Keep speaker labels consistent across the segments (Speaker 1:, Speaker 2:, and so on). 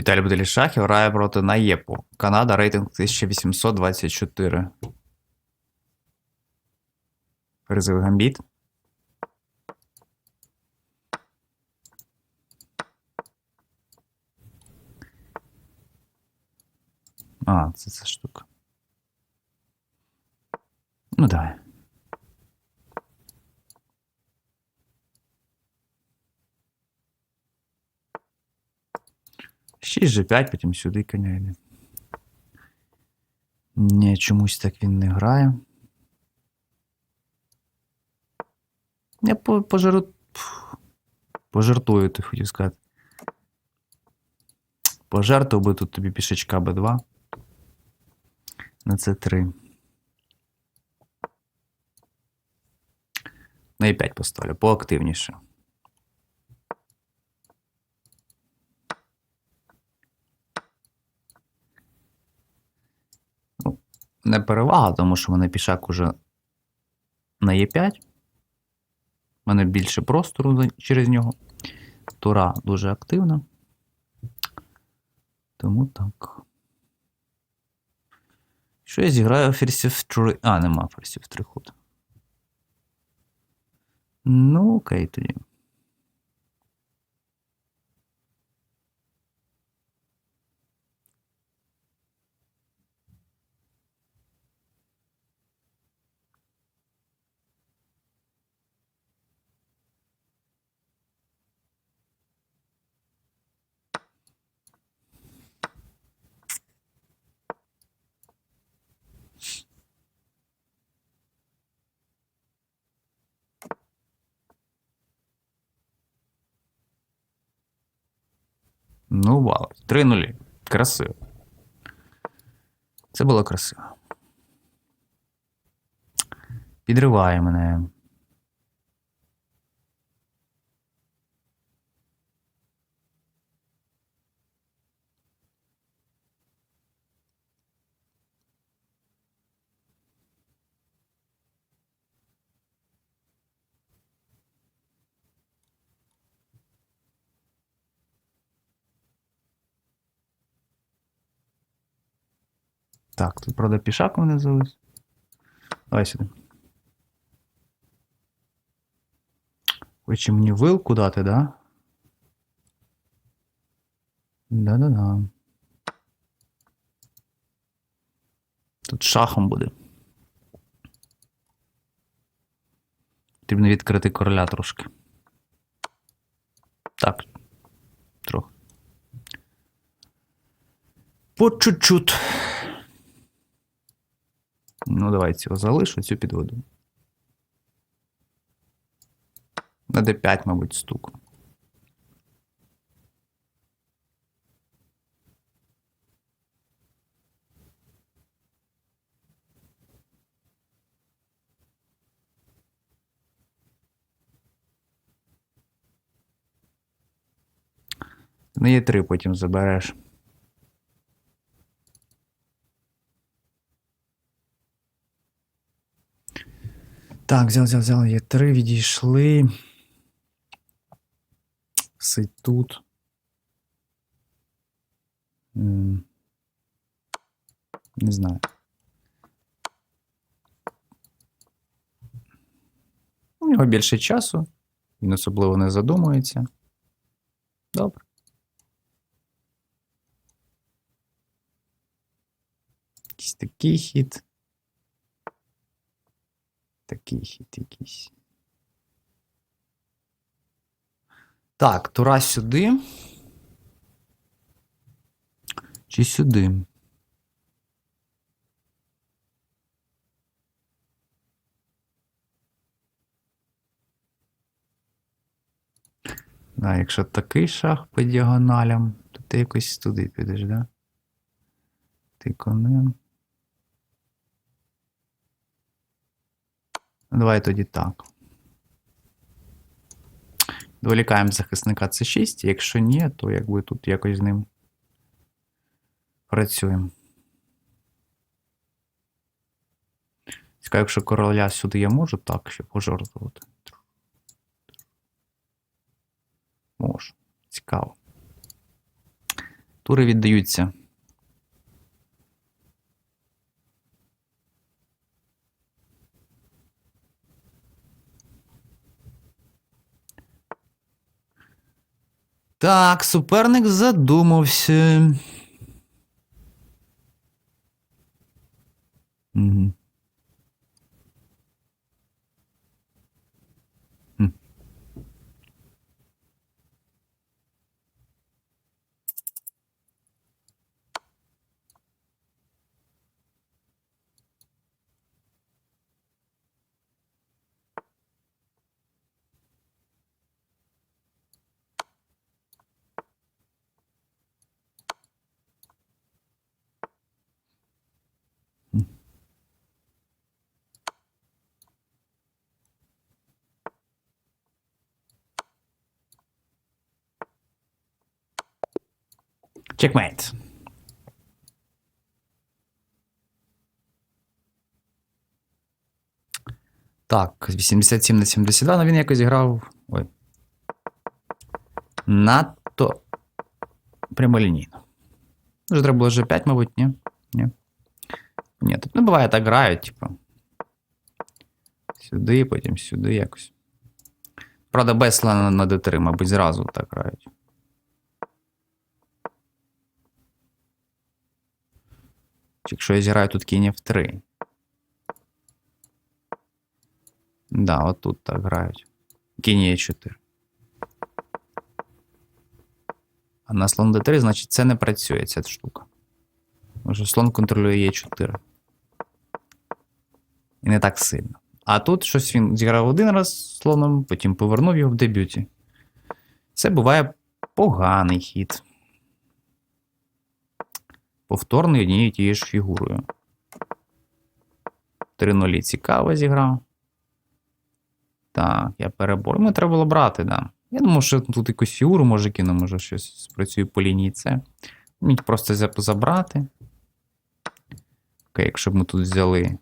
Speaker 1: Віталій Буделішахів грає проти Наєпу. Канада, рейтинг 1824. Ризовий гамбіт. А, це ця штука. Ну, давай. Шість же 5, потім сюди коня йде. Ні, чомусь так він не грає. Я по, пожару... Пожартую, ти хотів сказати. Пожертвував би тут тобі пішечка Б2. На С3. На Е5 поставлю, поактивніше. Не перевага, тому що в мене пішак уже на Е5. У мене більше простору через нього. Тура дуже активна. Тому так. Що я зіграю ферзів 3. А, нема ферзів 3 ход. Ну, окей тоді. Ну, вау. 3 нулі. Красиво. Це було красиво. Підриває мене. Так, тут, правда, пішак мене завис. Давай сюди. Хоче мені вилку дати, да? Да-да-да. Тут шахом буде. Потрібно відкрити короля трошки. Так. Трохи. По чуть-чуть. Ну, давай цього залишу, цю підведу. На D5, мабуть, стук. Ну, є три потім забереш. Так, взяв, взяв, взяв. Є три, відійшли. Сидь тут. Не знаю. У нього більше часу. Він особливо не задумується. Добре. Якийсь такий хід. Такий хід якийсь. Так, тура сюди. Чи сюди? Да, якщо такий шах по діагоналям, то ти якось туди підеш, да? Ти конем. Давай тоді так. Доволікаємо захисника С6. Якщо ні, то якби тут якось з ним працюємо. Цікаво, якщо короля сюди я можу так ще пожертвувати. Можу. Цікаво. Тури віддаються. Так, суперник задумався. Угу. Чекмейт. Так, 87 на 72, але він якось грав. Ой. Надто прямолінійно. Вже треба було вже 5, мабуть, ні? Ні. Ні, тут не буває так грають, типу. Сюди, потім сюди якось. Правда, без на D3, мабуть, зразу так грають. Якщо я зіграю тут кінь F3. Да, от тут так грають. Кінь Е4. А на слон D3, значить, це не працює, ця штука. Тому що слон контролює Е4. І не так сильно. А тут щось він зіграв один раз слоном, потім повернув його в дебюті. Це буває поганий хід. Повторний однією тією ж фігурою. 3-0 цікаво зіграв. Так, я перебор. Мені треба було брати, да. Я думав, що тут якусь фігуру може кину, може щось спрацює по лінії С. Мені просто забрати. Окей, якщо б ми тут взяли.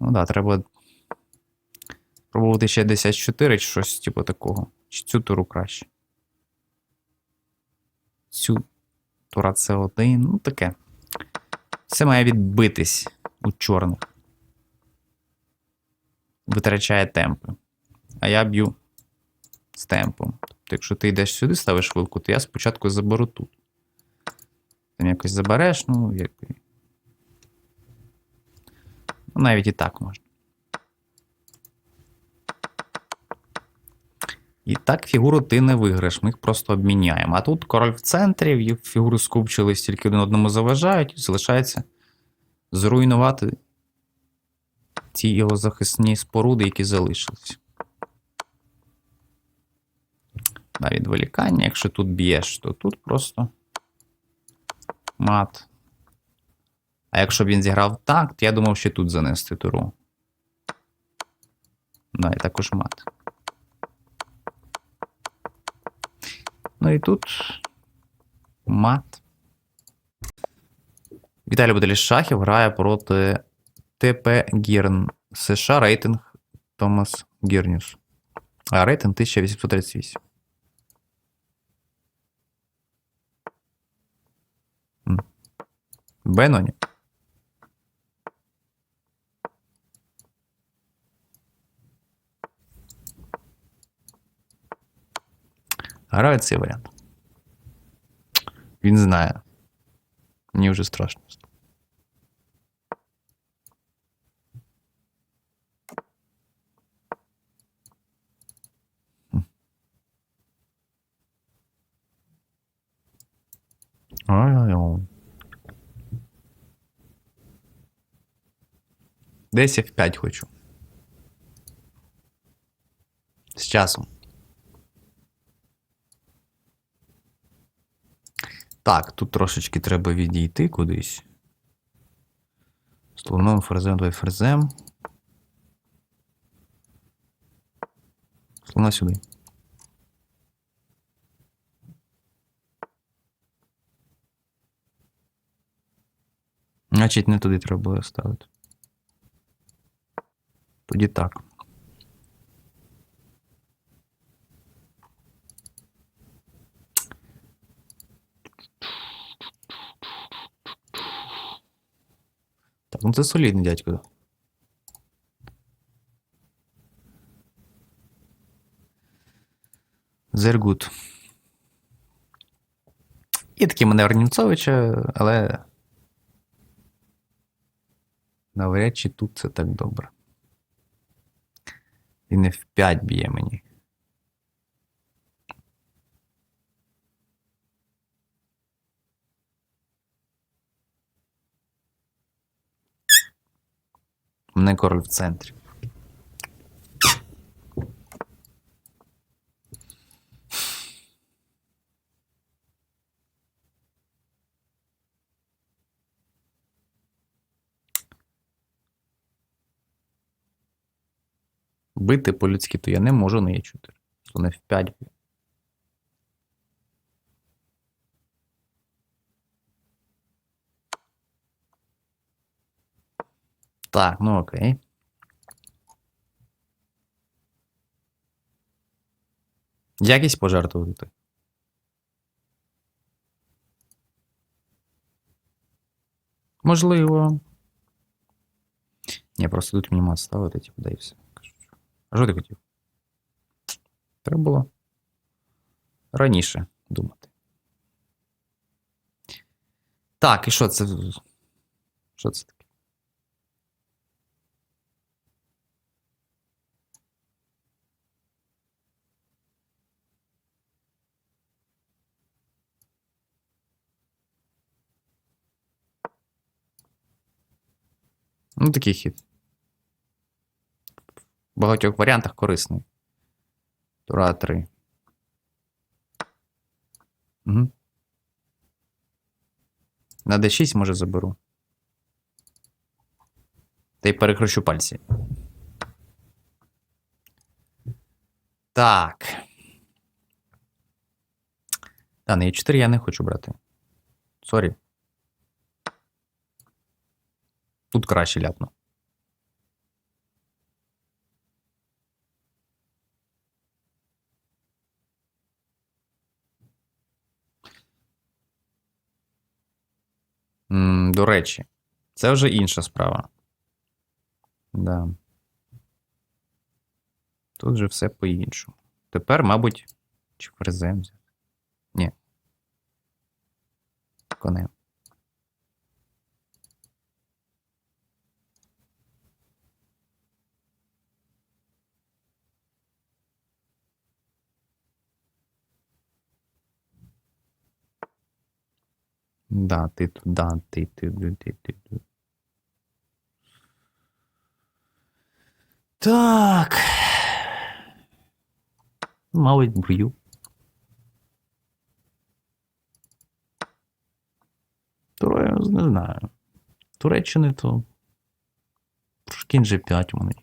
Speaker 1: Ну так, да, треба пробувати ще 10-4 чи щось типу такого. Чи цю туру краще. Цю тура С1, ну таке. Все має відбитись у чорних. Витрачає темпи. А я б'ю з темпом. Тобто, якщо ти йдеш сюди, ставиш вилку, то я спочатку заберу тут. Там якось забереш, ну, як. Ну, навіть і так можна. І так фігуру ти не виграєш, ми їх просто обміняємо. А тут король в центрі, фігури скупчились, тільки один одному заважають, і залишається зруйнувати ті його захисні споруди, які залишились. На відволікання, якщо тут б'єш, то тут просто мат. А якщо б він зіграв так, то я думав, що тут занести туру. Да, і також мат. Ну і тут мат. Віталій Буделіс Шахів грає проти ТП Гірн США рейтинг Томас Гірнюс. А рейтинг 1838. М. Беноні. Граю цей варіант. Він знає. Мені вже страшно. Ой-ой-ой. Десь я в 5 хочу. З часом. Так, тут трошечки треба відійти кудись. Слоном ферзем, давай ферзем. Слона сюди. Значить, не туди треба було ставити. Тоді так. Ну це солідний дядько. Зергут. Є такі маневр Німцовича, але. Навряд чи тут це так добре. І не в 5 б'є мені. У мене король в центрі. Бити по-людськи, то я не можу на Е4. То не в 5 Так, ну окей. Якість пожертвувати. Можливо. Ні, просто тут мені мат ставити, типу, да все. А що ти хотів? Треба було раніше думати. Так, і що це? Що це таке? Ну, такий хід. В багатьох варіантах корисний. Тура 3. Угу. На D6 може заберу. Та й перекручу пальці. Так. Та, на E4 я не хочу брати. Сорі. Тут краще ляпну. До речі, це вже інша справа. Да. Тут же все по-іншому. Тепер, мабуть, чи взяти? Ні. Конем. Да, ти туди, ти, ти, ти, ти, ти. Так. Мабуть, брю. Троє, не знаю. Туреччини то. Трошки G5 у мене.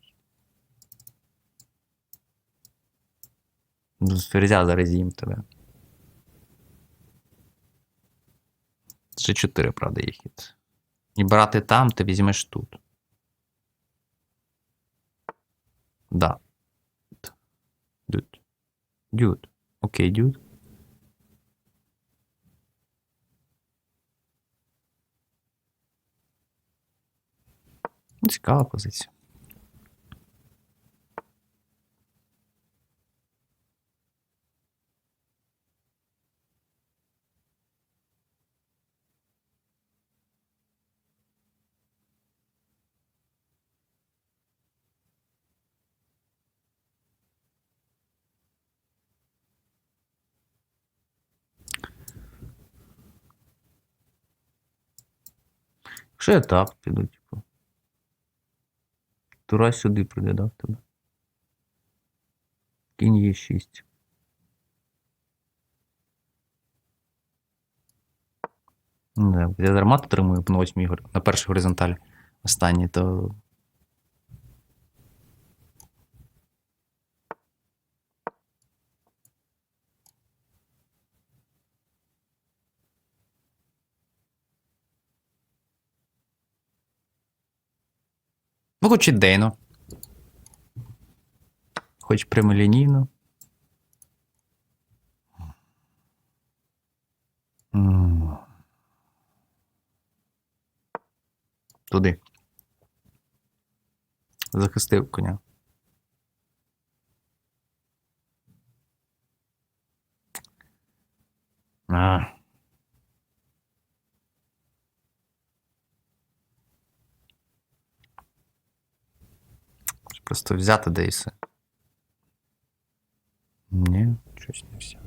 Speaker 1: З ферзя зараз їм тебе. Ще 4, правда, є хід. І брати там, ти візьмеш тут. Да. Дюд. Дюд. Окей, дюд. Цікава позиція. Що я так піду, типу. Тура сюди прийде, да, в тебе? Кінь є 6. Не, я дарма отримую на 8 ігор, на першій горизонталі. Останній, то. Ну, хоч ідейно. Хоч прямолінійно. Туди. захистив коня. А. Просто взяти де і все. Ні, щось не взяв.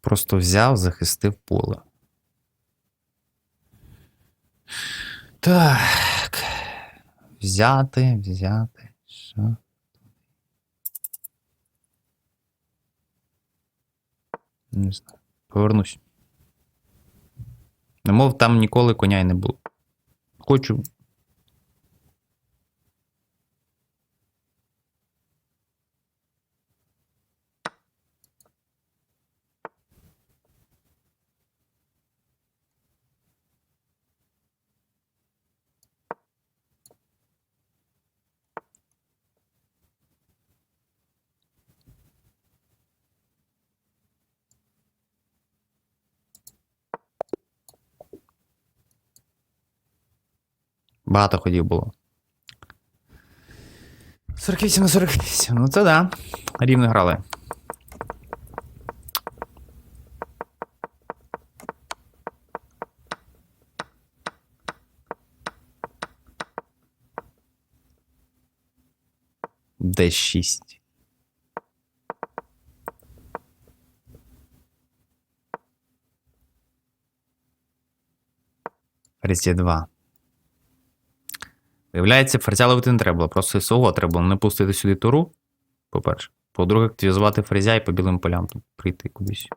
Speaker 1: Просто взяв, захистив поле. Так. Взяти, взяти. Що? Не знаю. Повернусь. Мов там ніколи коня й не було. Хочу. Багато ходів було. 48 на 48. Ну це да. Рівно грали. Д6. Ферзь 2. Виявляється, ферзя не треба було, просто свого треба було не пустити сюди туру. По-перше. По-друге, активізувати ферзя і по білим полям тут прийти кудись.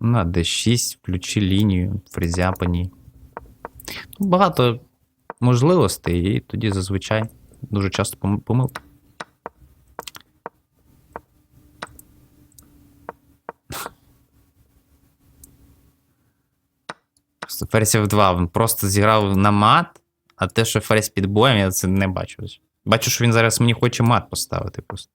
Speaker 1: На D6, включи лінію, фрезя по ній. Багато можливостей, і тоді зазвичай дуже часто пом- помилки. Ферзь F2 він просто зіграв на мат, а те, що ферзь під боєм, я це не бачу. Бачу, що він зараз мені хоче мат поставити просто.